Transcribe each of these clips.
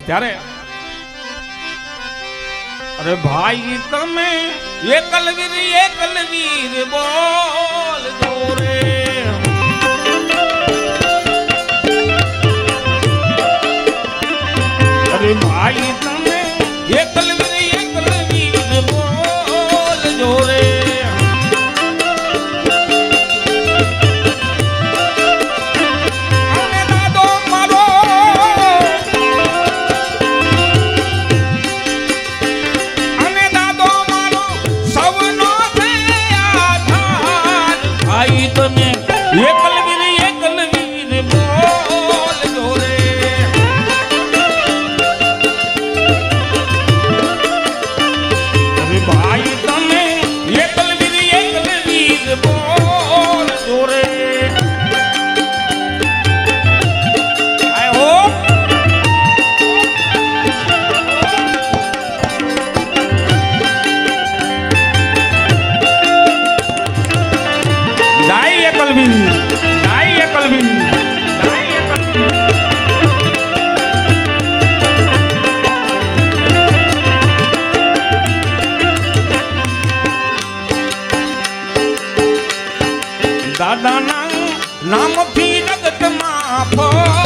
ત્યારે અરે ભાઈ તમે એકલવીર એકલવીર બોલ રે અરે ભાઈ તમે એકલવીર જાય એકલવી જાય એકલવી નામ દાદાના નામથી જગતમાં ફરતો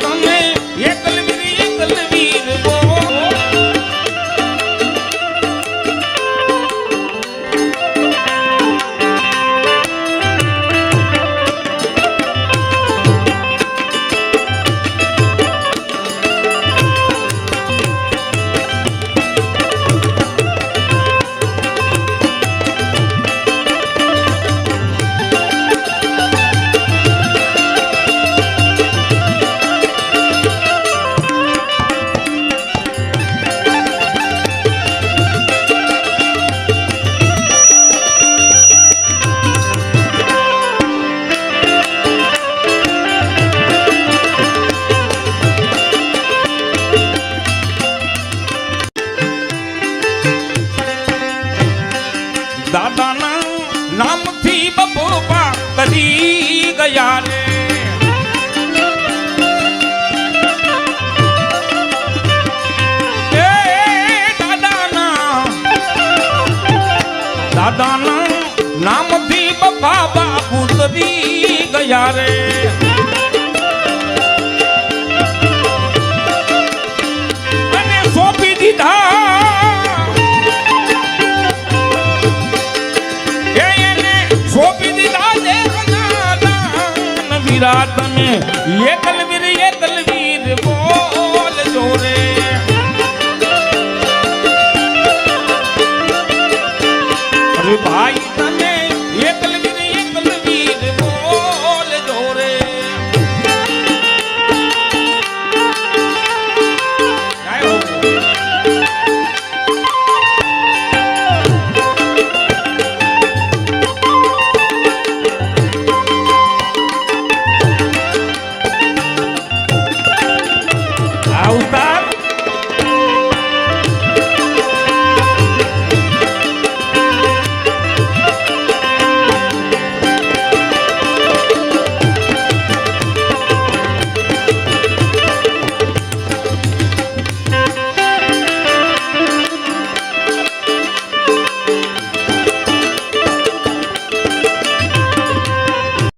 દાદાના નામથી બપોપા કરી ગયા રે. દાદાના નામથી બપા બાપુ કરી ગયા રે. વીરા તમે એકલવીર એકલવીર બોલ જોરે અરે ભાઈ આવતા